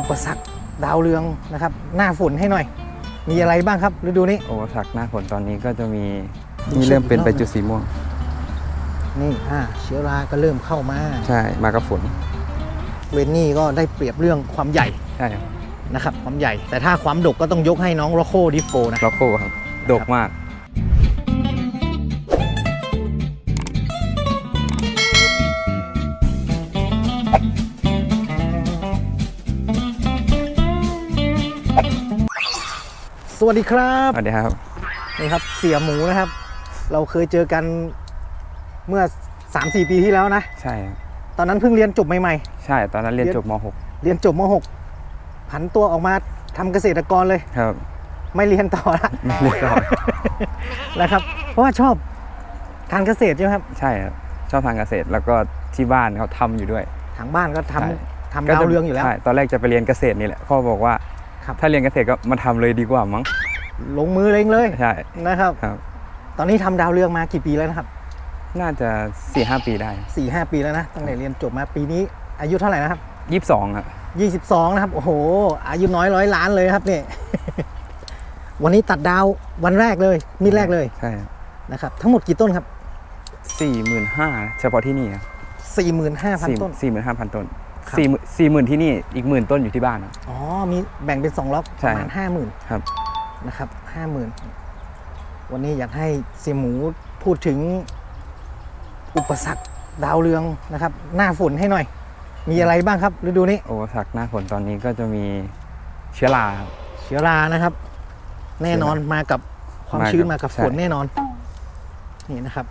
อุปสรรคดาวเรืองนะครับ หน้าฝนให้หน่อย มีอะไรบ้างครับฤดูนี้ โอ้ผักหน้าฝนตอนนี้ก็จะมีนี่เริ่มเป็นใบจุดสีม่วง นี่อ่าเชื้อราก็เริ่มเข้ามาใช่ มากับฝนเวนนี่ก็ได้เปรียบเรื่องความใหญ่ใช่ครับนะครับ ความใหญ่ แต่ถ้าความดกก็ต้องยกให้น้องโรโคดิฟโกนะล็อกโคครับ ดกมาก สวัสดีครับสวัสดีครับนี่ครับเสียหมูนะครับ เราเคยเจอกันเมื่อ 3-4 ปีที่แล้วนะ ใช่ครับตอนนั้นเพิ่งเรียนจบใหม่ใช่ ตอนนั้นเรียนจบมๆเรียนจบม .6 ผันตัวออกมาทำเกษตรกรเลย .6 ครับ ไม่เรียนต่อละไม่เรียนต่อนะครับ เพราะว่าชอบการเกษตรใช่ไหมครับ ใช่ครับชอบทางเกษตรแล้วก็ที่บ้านเขาทำอยู่ด้วย ทางบ้านก็ทำใช่ทำก็ดาวจะเรืองอยู่แล้วใช่ตอนแรกจะไปเรียนเกษตรนี่แหละพ่อบอกว่า ครับ ถ้าเรียนเกษตรก็มาทำเลยดีกว่ามั้งลงมือเองเลยใช่นะครับครับ ตอนนี้ทำดาวเรืองมากี่ปีแล้วนะครับ น่าจะ4ี่ห้าปีได้4ี่หปีแล้วนะตั้งแต่เรียนจบมาปีนี้ อายุเท่าไหร่นะครับยี่สิบสองครับ22นะครับ โอ้โห อายุน้อยร้อยล้านเลยครับเนี่ยวันนี้ตัดดาววันแรกเลย มีดแรกเลยใช่นะครับทั้งหมดกี่ต้นครับสี่หมื่นห้าเฉพาะที่นี่ครับ45,000ต้นสี่หมื่นห้าพันต้น ครับ สี่สี่หมื่นที่นี่อีกหมื่นต้นอยู่ที่บ้านครับ อ๋อ มีแบ่งเป็น2ล็อกปใช่ระมาณ50,000ครับ นะครับ50,000วันนี้อยากให้เสียหมูพูดถึงอุปสรรคดาวเรืองนะครับ หน้าฝนให้หน่อย มีอะไรบ้างครับฤดูนี้ โอ้ผักหน้าฝนตอนนี้ก็จะมีเชื้อราครับ เชื้อรานะครับ แน่นอนมากับความมากับชื้นมากับใช่ ฝนแน่นอน นี่นะครับ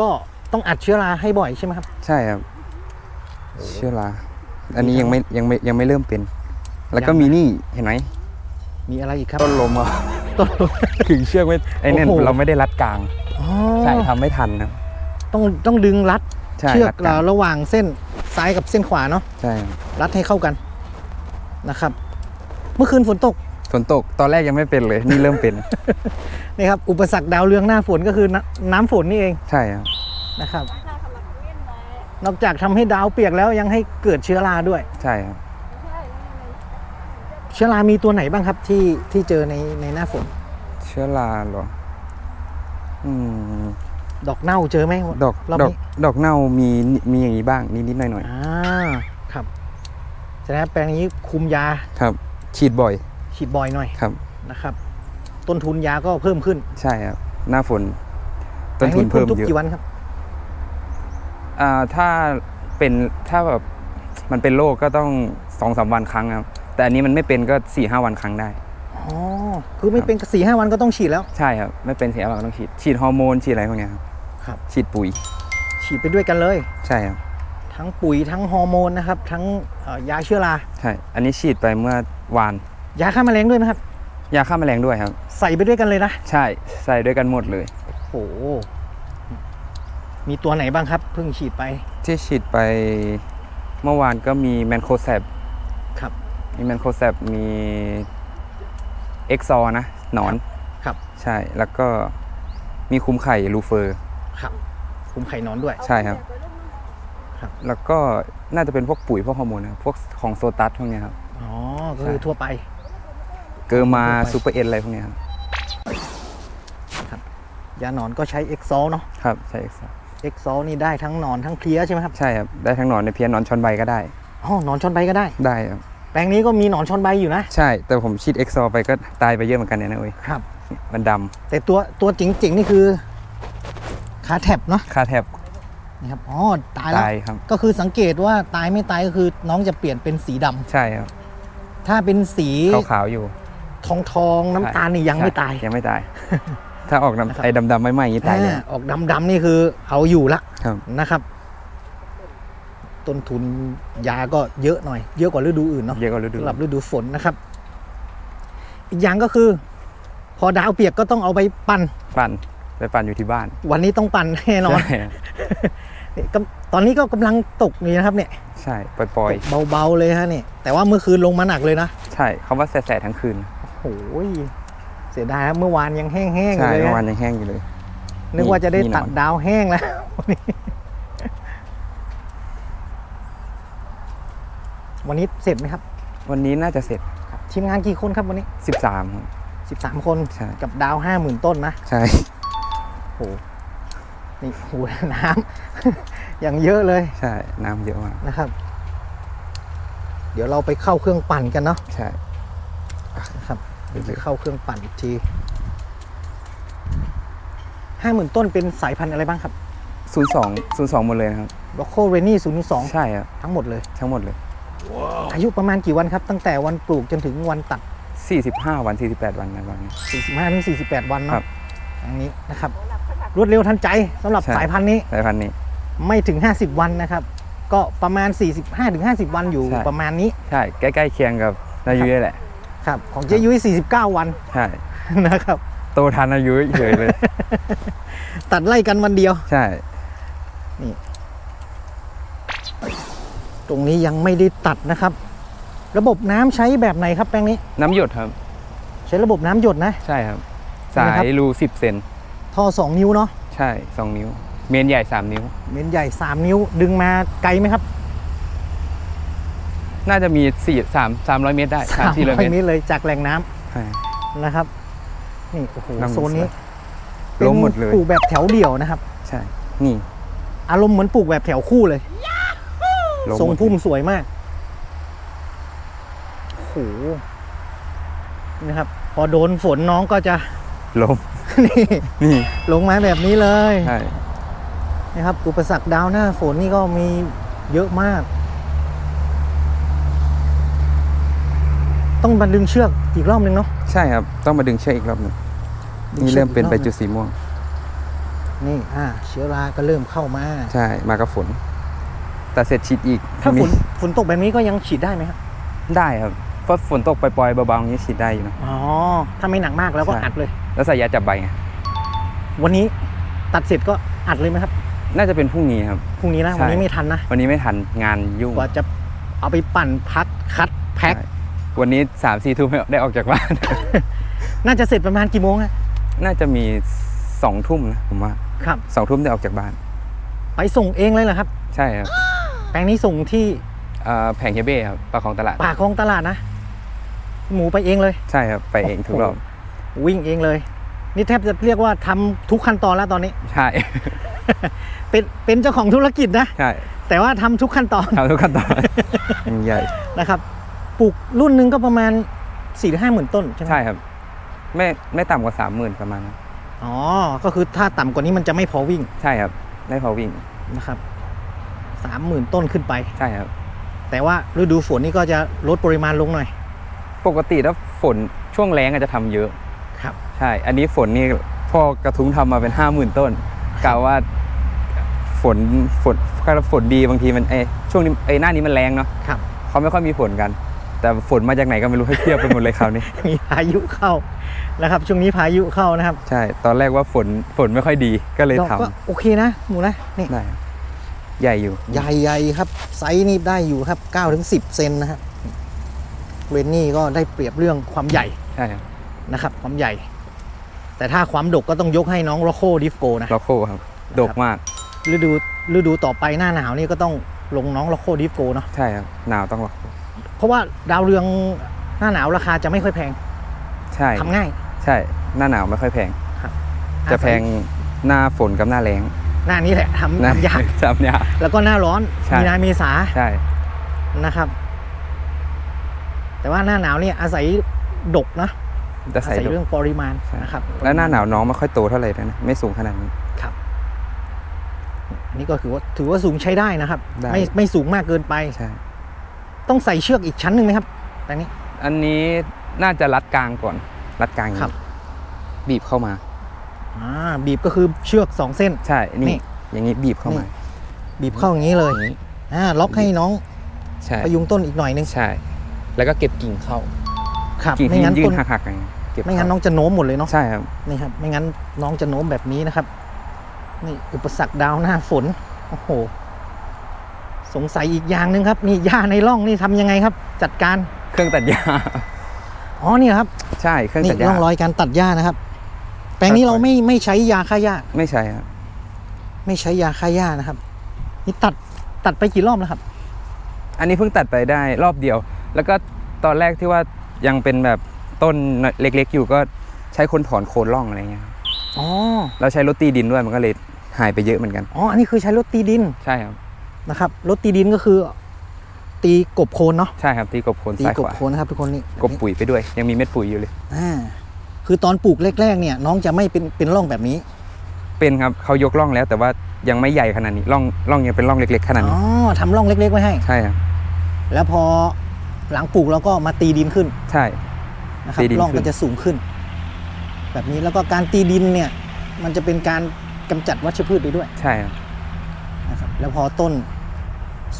ก็ต้องอัดเชื้อราให้บ่อยใช่ไหมครับ ใช่ครับ เชื้อรา อันนี้ยังไม่ยังไม่ยังไม่เริ่มเป็น แล้วก็ยังมีนี่เห็นไหมมีอะไรอีกครับต้นลมอะต้นขึงเชือกไม่ไอ้เนี่ยโอ้โหเราไม่ได้รัดกลางอ๋อใช่ทำไม่ทันครับต้องต้องดึงรัดใช่เชือกรัดกลางระหว่างเส้นซ้ายกับเส้นขวาเนาะใช่ครับรัดให้เข้ากันนะครับ เมื่อคืนฝนตกฝนตกตอนแรกยังไม่เป็นเลย นี่เริ่มเป็นนี่ครับอุปสรรคดาวเรืองหน้าฝนก็คือน้ำน้ำฝนนี่เองใช่ครับนะครับ นอกจากทำให้ดาวเปียกแล้วยังให้เกิดเชื้อราด้วย ใช่ครับ เชื้อรามีตัวไหนบ้างครับที่ที่เจอในในหน้าฝน เชื้อราเหรออืมดอกเน่าเจอไหมดอกรอบดอกนี้ดอกเน่ามีมีอย่างนี้บ้างนิดๆหน่อยอ่าครับแสดงว่าแปลงนี้คุมยาๆครับ ฉีดบ่อย ฉีดบ่อยหน่อยครับนะครับ ต้นทุนยาก็เพิ่มขึ้น ใช่ครับ หน้าฝนต้นทุนแปลเพิ่งมทุกเยอะกี่วันครับอ่า ถ้าเป็นถ้าแบบมันเป็นโรคก็ต้องสองสามวันครั้งครับ แต่อันนี้มันไม่เป็นก็สี่ห้าวันครั้งได้อ๋อคือไม่เป็นสี่ห้าวันก็ต้องฉีดแล้ว ใช่ครับ ไม่เป็นสี่ห้าวันก็ต้องฉีด ฉีดฮอร์โมนฉีดอะไรพวกเนี้ยครับครับ ฉีดปุ๋ย ฉีดไปด้วยกันเลย ใช่ครับ ทั้งปุ๋ยทั้งฮอร์โมนนะครับ ทั้งเอ่อยาเชื้อราใช่ อันนี้ฉีดไปเมื่อวาน ยาฆ่าแมลงด้วยไหมครับ ยาฆ่าแมลงด้วยครับ ใส่ไปด้วยกันเลยนะ ใช่ ใส่ด้วยกันหมดเลยโอ้โห มีตัวไหนบ้างครับเพิ่งฉีดไปที่ฉีดไปเมื่อวานก็มีแมนโคแซบครับ มีแมนโคแซบมีเอ็กซอนะหนอนครับใช่แล้วก็มีคุมไข่ลูเฟอร์ครับคุมไข่นอนด้วย ใช่ครับ ครับ แล้วก็น่าจะเป็นพวกปุ๋ยพวกฮอร์โมนนะครับพวกของโซตัสพวกเนี้ยครับ อ๋อก็คือใช่ทั่วไป เกอร์มาทั่วไปซูเปอร์เอ็นอะไรพวกเนี้ยครับ ยาหนอนก็ใช้เอ็กซอลเนาะครับใช่ Excel เอ็กซอลนี่ได้ทั้งหนอนทั้งเพลี้ยใช่ไหมครับใช่ครับได้ทั้งหนอนในเพี้ยนหนอนชอนใบก็ได้อ๋อหนอนชอนใบก็ได้ ได้ครับแปลงนี้ก็มีหนอนชอนใบอยู่นะ ใช่แต่ผมฉีดเอ็กซอไปก็ตายไปเยอะเหมือนกันเนี่ยนะเว้ยครับ มันดำแต่ตัวตัวจริงๆนี่คือขาแท็บเนาะคาแทบนี่ครับอ๋อตายแล้วตายครับ ก็คือสังเกตว่าตายไม่ตายก็คือน้องจะเปลี่ยนเป็นสีดำใช่ครับถ้าเป็นสีขาวๆอยู่ทองทองๆน้ำตาลนี่ยังไม่ตาย ใช่ยังไม่ตาย ถ้าออกนะครับน้ำไอ้ดำๆไม่ไหม้อย่างนี้ตายเลยอ่าออกดำๆนี่คือเอาอยู่ละครับ นะครับ ต้นทุนยาก็เยอะหน่อย เยอะกว่าฤดูอื่นเนาะเยอะกว่าฤดูสำหรับฤดูฝนนะครับ อีกอย่างก็คือ พอดาวเปียกก็ต้องเอาไปปั่นปั่นไปปั่นอยู่ที่บ้าน วันนี้ต้องปั่นแน่นอนใช่นี่ก็ตอนนี้ก็กำลังตกนี่นะครับเนี่ย ใช่ปล่อยตกเบาๆเลยฮะเนี่ยแต่ว่าเมื่อคืนลงมาหนักเลยนะๆใช่เขาว่าแสะๆทั้งคืนโอ้ย เสียดายครับเมื่อวานยังแห้งๆอยู่ใช่เลยเมื่อฮะวานยังแห้งอยู่เลย นึกว่าจะได้มีหนอน ตัดดาวแห้งแล้ววันนี้เสร็จไหมครับ วันนี้น่าจะเสร็จครับทีมงานกี่คนครับวันนี้ 13ครับ 13 คนใช่ กับดาวห้าหมื่นต้นนะ ใช่โหนี่โหน้ำ อย่างเยอะเลยใช่ น้ำเยอะมากนะครับ เดี๋ยวเราไปเข้าเครื่องปั่นกันเนาะ ใช่นะครับ เดี๋ยวไปเข้าเครื่องปั่นอีกทีห้าหมื่นต้นเป็นสายพันธุ์อะไรบ้างครับศูนย์สองศูนย์สองหมดเลยนะครับโลโคเรนี่ศูนย์สองใช่ครับทั้งหมดเลย ทั้งหมดเลย อายุประมาณกี่วันครับ ตั้งแต่วันปลูกจนถึงวันตัด 45 วัน 48 วันนะบางนี้ 45ถึง48 วันครัเนาะบอย่างนี้นะครับ รวดเร็วทันใจสำหรับใช่ สายพันธุ์นี้ สายพันธุ์นี้ ไม่ถึง 50 วันนะครับ ก็ประมาณ 45ถึง50 วันอยู่ใช่ ประมาณนี้ ใช่ ใกล้ๆเคียงกับนายุ้ยแหละ ครับ ของเจยุ้ย49 วันใช่นะครับ โตทันนายุ้ยเฉยเลย ตัดไล่กันวันเดียว ใช่ตรงนี้ยังไม่ได้ตัดนะครับ ระบบน้ำใช้แบบไหนครับแปลงนี้ น้ำหยดครับ ใช้ระบบน้ำหยดนะ ใช่ครับนี่สานะครับยรู10เซนท่อ2นิ้วเนาะ ใช่2นิ้ว เมนใหญ่3นิ้ว เมนใหญ่3นิ้ว ดึงมาไกลไหมครับ น่าจะมี4 3 300เมตรได้3 400เมตรเมตรเลยจากแหล่งน้ำใช่นะครับ นี่โอ้โหนั่งโซนนี้ล้มหมดเลยปลูกแบบแถวเดี่ยวนะครับ ใช่ นี่ อารมณ์เหมือนปลูกแบบแถวคู่เลยล้มทรงหมดพุ่มสวยมากโอ้โหนี่นะครับ พอโดนฝนน้องก็จะล้มนี่นี่ลงมาแบบนี้เลยใช่นะครับ อุปสรรคดาวหน้าฝนนี่ก็มีเยอะมาก ต้องมาดึงเชือกอีกรอบนึงเนาะ ใช่ครับต้องมาดึงเชือกอีกรอบหนึงดึงนี่ชือกเริ่มเป็นอีกใบอบหจุงดสีม่วง นี่อ่าเชื้อราก็เริ่มเข้ามา ใช่มากับฝน แต่เสร็จฉีดอีกถ้าฝนมีฝนตกแบบนี้ก็ยังฉีดได้ไหมครับได้ครับเพราะฝนตกปล่อยๆเบาๆอย่างนี้ฉีดได้อยู่นะ อ๋อถ้าไม่หนักมากแล้วก็ใช่ อัดเลย แล้วใส่ยาจับใบไงวันนี้ตัดเสร็จก็อัดเลยไหมครับน่าจะเป็นพรุ่งนี้ครับ พรุ่งนี้นะใช่ วันนี้ไม่ทันนะวันนี้ไม่ทันงานยุ่ง กว่าจะเอาไปปั่นพักคัดแพ็คใช่ วันนี้สามสี่ทุ่มได้ออกจากบ้าน น่าจะเสร็จประมาณกี่โมงอะน่าจะมีสองทุ่มนะผมว่าครับสองทุ่มได้ออกจากบ้าน ไปส่งเองเลยเหรอครับ ใช่ครับ แปลงนี้ส่งที่เอ่อแผงเฮเบ้ครับปลาของตลาดปากคลองตลาดนะ หมูไปเองเลย ใช่ครับ ไปเองทุกรอบ วิ่งเองเลย นี่แทบจะเรียกว่าทำทุกขั้นตอนแล้วตอนนี้ ใช่ เป็นเป็นเจ้าของธุรกิจนะ ใช่ แต่ว่าทำทุกขั้นตอนทำทุกขั้นตอนใหญ่นะครับ ปลูกรุ่นหนึ่งก็ประมาณ4ี่ห้าหมื่นต้นใช่ไหมใช่ครับ ไม่ไม่ต่ำกว่าสามหมื่นประมาณนั้นอ๋อ ก็คือถ้าต่ำกว่านี้มันจะไม่พอวิ่งใช่ครับได้พอวิ่งนะครับสามหมื่นต้นขึ้นไป ใช่ครับ แต่ว่าฤดูฝนนี่ก็จะลดปริมาณลงหน่อย ปกติถ้าฝนช่วงแรงอาจจะทำเยอะ ครับ ใช่ อันนี้ฝนนี่พ่อกระทุ้งทำมาเป็นห้าหมื่นต้นกะว่าฝนฝนถ้าฝนดีบางทีมันเอยช่วงนี้เอยหน้านี้มันแรงเนาะครับ เขาไม่ค่อยมีฝนกัน แต่ฝนมาจากไหนก็ไม่รู้ให้เทียบไปหมดเลยคราวนี้ มีพายุเข้านะครับ ช่วงนี้พายุเข้านะครับใช่ ตอนแรกว่าฝนฝนไม่ค่อยดีก็เลยดอกทำก็โอเคนะ หมูนะนี่ได้ครับใหญ่อยู่ ใหญ่ๆครับ ไซส์นี่ได้อยู่ครับ9ถึง10 เซนนะฮะเวนนี่ก็ได้เปรียบเรื่องความใหญ่ใช่ครับนะครับ ความใหญ่ แต่ถ้าความดกก็ต้องยกให้น้องโรโคดิฟโกนะ ล็อกโคครับดกมากฤดูฤดูต่อไปหน้าหนาวนี่ก็ต้องลงน้องโรโคดิฟโกเนาะใช่ครับหนาวต้องล็อกโคเพ ราะว่าดาวเรืองหน้าหนาวราคาจะไม่ค่อยแพงใช่ทำง่าย ใช่หน้าหนาวไม่ค่อยแพงครับ จะแพงหน้าฝนกับหน้าแรงหน้านี้แหละทำหน้าทำยากจำยากแล้วก็หน้าร้อนใช่มีนาเมษาใช่นะครับ แต่ว่าหน้าหนาวเนี่ยอาศัยดกนะจะอาใส่ศัยดกเรื่องปริมาณใช่นะครับแล้วหน้าหนาวน้องไม่ค่อยโตเท่าไหร่ด้วยนะไม่สูงขนาดนี้ครับอันนี่ก็ถือว่าถือว่าสูงใช้ได้นะครับได้ไม่ไม่สูงมากเกินไปใช่ ต้องใส่เชือกอีกชั้นหนึ่งไหมครับตรงนี้ อันนี้น่าจะรัดกลางก่อน รัดกลางอย่างครับนี้บีบเข้ามา อ่าบีบก็คือเชือกสองเส้น ใช่ นี่ นี่อย่างนี้บีบเข้ามา นี่ บีบเข้าอย่างนี้เลยอย่างนี้ อ่าล็อกให้น้องใช่พยุงต้นอีกหน่อยนึงใช่ แล้วก็เก็บกิ่งเข้า ครับกิ่งไม่ที่งั้นยื่ต้นนหักๆอย่างนี้เก็บไม่งั้นน้เข้าองจะโน้มหมดเลยเนาะใช่ครับ นี่ครับ ไม่งั้นน้องจะโน้มแบบนี้นะครับ นี่อุปสรรคดาวหน้าฝนโอ้โห สงสัยอีกอย่างหนึ่งครับนี่หญ้าในร่องนี่ทำยังไงครับ จัดการเครื่องตัดหญ้าอ๋อเนี่ยครับ ใช่เครื่องนี่ตัดหญ้าร่องรอยการตัดหญ้านะครับ แปลงนี้ค่อยๆเราไม่ไม่ใช้ยาฆ่าหญ้าไม่ใช่ครับไม่ใช้ยาฆ่าหญ้านะครับ นี่ตัดตัดไปกี่รอบแล้วครับ อันนี้เพิ่งตัดไปได้รอบเดียว แล้วก็ตอนแรกที่ว่ายังเป็นแบบต้นเล็กๆอยู่ก็ใช้คนถอนโคนร่องอะไรเงี้ยครับอ๋อแล้วใช้รถตีดินด้วยมันก็เลยหายไปเยอะเหมือนกัน อ๋อ อันนี้คือใช้รถตีดิน ใช่ครับ นะครับรถตีดินก็คือ ตีกบโคนเนาะใช่ครับตีกบโคนตีซ้ายกขบวาโคนนะครับทุกคนนี่กบปุ๋ยไปด้วย ยังมีเม็ดปุ๋ยอยู่เลย อ่าคือตอนปลูกแรกๆเนี่ยน้องจะไม่เป็นเป็นร่องแบบนี้เป็นครับเขายกร่องแล้วแต่ว่ายังไม่ใหญ่ขนาดนี้ร่องร่องยังเป็นร่องเล็กๆขนาดอ๋นี้อทำร่องเล็กๆไว้ให้ ใช่ครับแล้วพอหลังปลูกเราก็มาตีดินขึ้นใช่ นะครับตีดินร่องขึ้ก็น จะสูงขึ้น แบบนี้แล้วก็การตีดินเนี่ย มันจะเป็นการกำจัดวัชพืชไปด้วย ใช่ครับนะครับ แล้วพอต้น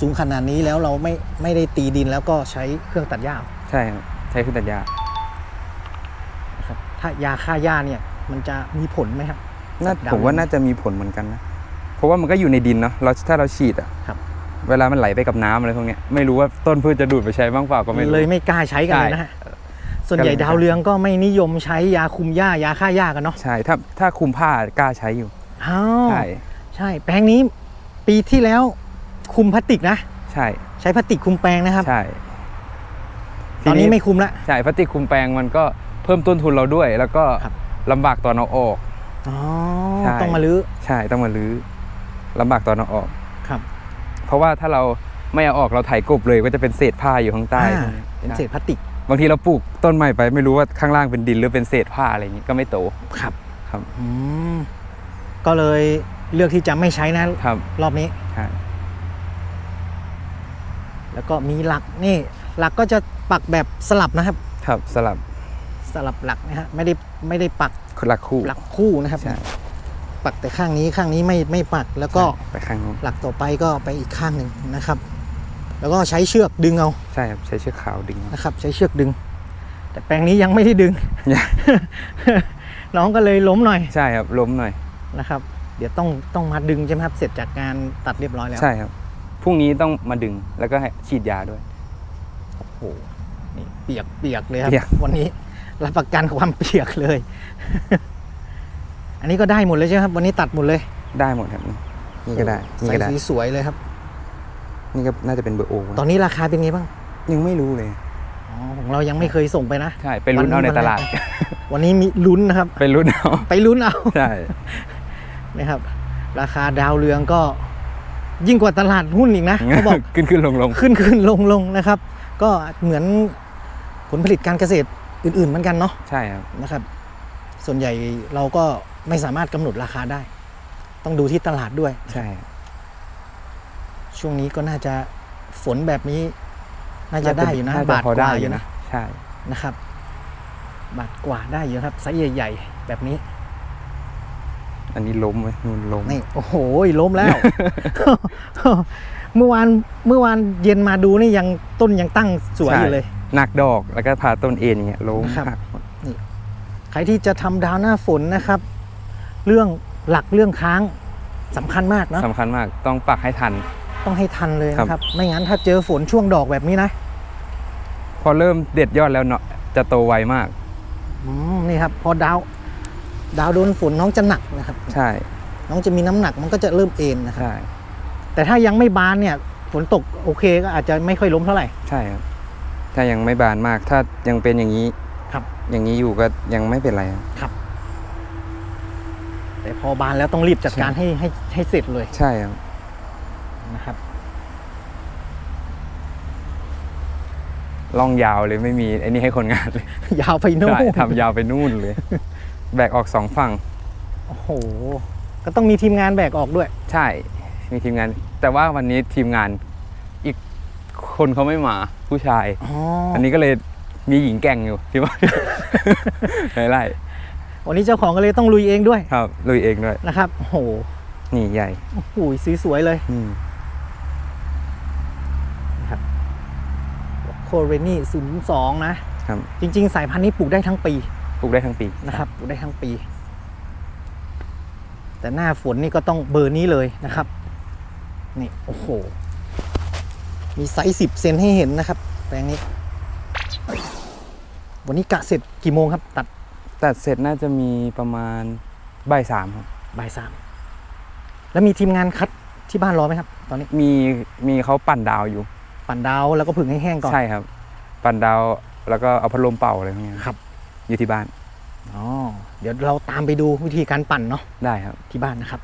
สูงขนาดนี้แล้วเราไม่ไม่ได้ตีดินแล้วก็ใช้เครื่องตัดหญ้า ใช่ครับใช้ขึ้นตัดหญ้านะครับถ้ายาฆ่าหญ้าเนี่ย มันจะมีผลไหมครับน่าสัตว์ดำผมว่าน่าจะมีผลเหมือนกันนะเพราะว่ามันก็อยู่ในดินเนาะเราถ้าเราฉีดอะครับ เวลามันไหลไปกับน้ำอะไรพวกเนี้ยไม่รู้ว่าต้นพืชจะดูดไปใช้บ้างเปล่าก็ไม่รู้ เลยไม่กล้าใช้กันเลยนะฮะส่วนใหญ่ก็เลยไม่กล้าดาวเรืองก็ไม่นิยมใช้ยาคุมหญ้ายาฆ่าหญ้ากันเนาะใช่ถ้าถ้าคุมผ้ากล้าใช้อยู่อ้าวใช่ ใช่ แปลงนี้ ปีที่แล้วคุมพลาสติกนะ ใช่ ใช้พลาสติกคุมแปลงนะครับ ใช่ตอนนี้ไม่คุมละ ใช่พลาสติกคุมแปลงมันก็เพิ่มต้นทุนเราด้วย แล้วก็ครับลำบากตอนเอาออกอ๋อใช่ต้องมาลื้อใช่ต้องมาลื้อลำบากตอนเอาออกครับ เพราะว่าถ้าเราไม่เอาออกเราไถกบเลยก็จะเป็นเศษผ้าอยู่ข้างใต้อ่าเป็นเศษพลาสติก บางทีเราปลูกต้นใหม่ไป ไม่รู้ว่าข้างล่างเป็นดินหรือเป็นเศษผ้าอะไรอย่างนี้ก็ไม่โตครับ ครับอืมก็เลย เลือกที่จะไม่ใช้นะครับรอบนี้ใช่แล้วก็มีหลักนี่ หลักก็จะปักแบบสลับนะครับ ครับสลับสลับหลักนะฮะไม่ได้ไม่ได้ปักหลักคู่หลักคู่นะครับใช่ปักแต่ข้างนี้ข้างนี้ไม่ไม่ปักแล้วก็ใช่ไปข้างนู้นหลักต่อไปก็ไปอีกข้างหนึ่งนะครับ แล้วก็ใช้เชือกดึงเอาใช่ครับใช้เชือกขาวดึงนะครับ ใช้เชือกดึง แต่แปลงนี้ยังไม่ได้ดึงยังน้องก็เลยล้มหน่อย ใช่ครับล้มหน่อยนะครับเดี๋ยวต้องต้องมาดึงใช่ไหมครับเสร็จจากการตัดเรียบร้อยแล้วใช่ครับพรุ่งนี้ต้องมาดึงแล้วก็ให้ฉีดยาด้วยโอ้โหนี่เปียกเปียกเลยครับเปียก วันนี้รับประกันความเปียกเลย อันนี้ก็ได้หมดเลยใช่ไหมครับ วันนี้ตัดหมดเลยได้หมดครับนี่ก็ได้นี่ก็ได้ใส่สีสวยเลยครับ นี่ก็น่าจะเป็นเบอร์โอตอนนี้ราคาเป็นไงบ้างยังไม่รู้เลย อ๋อของเรายังไม่เคยส่งไปนะ ใช่ไปลุ้นเอาในตลาด วันนี้มีลุ้นนะครับ ไปลุ้นเอา ไปลุ้นเอา ใช่ นะครับ ราคาดาวเรืองก็ยิ่งกว่าตลาดหุ้นอีกนะเขาบอกขึ้นขึ้นลงลงขึ้นขึ้นลงลงนะครับ ก็เหมือนผลผลิตการเกษตรอื่น ๆ เหมือนกันเนาะใช่ครับนะครับ ส่วนใหญ่เราก็ไม่สามารถกำหนดราคาได้ ต้องดูที่ตลาดด้วยใช่ ช่วงนี้ก็น่าจะฝนแบบนี้ น่าจะได้อยู่นะาจบาทพอกได้ว่าออยู่ยู่นะนะใช่นะครับ บาทกว่าได้อยู่ครับไซส์ใหญ่ ๆ แบบนี้ อันนี้ล้มไว้นู่นล้มนี่โอ้โหล้มแล้ว เมื่อวานเมื่อวานเย็นมาดูนี่ยังต้นยังตั้งสวยอยู่เลยหนักดอกแล้วก็พาต้นเอ็นอย่างเงี้ยล้มนะครับหักหมดใครที่จะทำดาวหน้าฝนนะครับ เรื่องหลักเรื่องค้างสำคัญมากนะสำคัญมากต้องปักให้ทัน ต้องให้ทันเลยครับนะครับ ไม่งั้นถ้าเจอฝนช่วงดอกแบบนี้นะ พอเริ่มเด็ดยอดแล้วเนาะจะโตไวมากอืมนี่ครับ พอดาว ดาวโดนฝนน้องจะหนักนะครับ ใช่น้องจะมีน้ำหนักมันก็จะเริ่มเอ็นนะครับ ใช่แต่ถ้ายังไม่บานเนี่ยฝนตกโอเคก็อาจจะไม่ค่อยล้มเท่าไหร่ ใช่ครับ ถ้ายังไม่บานมากถ้ายังเป็นอย่างนี้ครับอย่างนี้อยู่ก็ยังไม่เป็นไรครับ แต่พอบานแล้วต้องรีบจัดการใช่ ให้ให้ให้เสร็จเลยใช่ครับนะครับ ล่องยาวเลยไม่มีไอ้นี่ให้คนงานเลย ยาวไปโน่น ใช่ทำยาวไปนู่นเลย แบกออกสองฝั่ง โอ้โห ก็ต้องมีทีมงานแบกออกด้วย ใช่ มีทีมงาน แต่ว่าวันนี้ทีมงานอีกคนเขาไม่มาผู้ชาย อ๋ออันนี้ก็เลยมีหญิงแกร่งอยู่ที่ว่าไม่ไล่วันนี้เจ้าของก็เลยต้องลุยเองด้วยครับลุยเองด้วย นะครับ โอ้โหนี่ใหญ่โอ้โหสีสวยเลยอืมโคเรนี่ศูนย์สองนะ ครับ จริง ๆ สายพันธุ์นี้ปลูกได้ทั้งปี ปลูกได้ทั้งปีนะครับปลูกได้ทั้งปี แต่หน้าฝนนี่ก็ต้องเบอร์นี้เลยนะครับ นี่โอ้โห มีไซส์สิบเซนให้เห็นนะครับ แปลงนี้ วันนี้กะเสร็จกี่โมงครับตัดตัดเสร็จน่าจะมีประมาณบ่ายสามครับบ่ายสามแล้วมีทีมงานคัดที่บ้านรอไหมครับ ตอนนี้มีมีเขาปั่นดาวอยู่ ปั่นดาวแล้วก็ผึ่งให้แห้งก่อนใช่ครับ ปั่นดาวแล้วก็เอาพัดลมเป่าอะไรพวกเนี้ยครับ อยู่ที่บ้าน อ๋อ เดี๋ยวเราตามไปดูวิธีการปั่นเนาะได้ครับ ที่บ้านนะครับ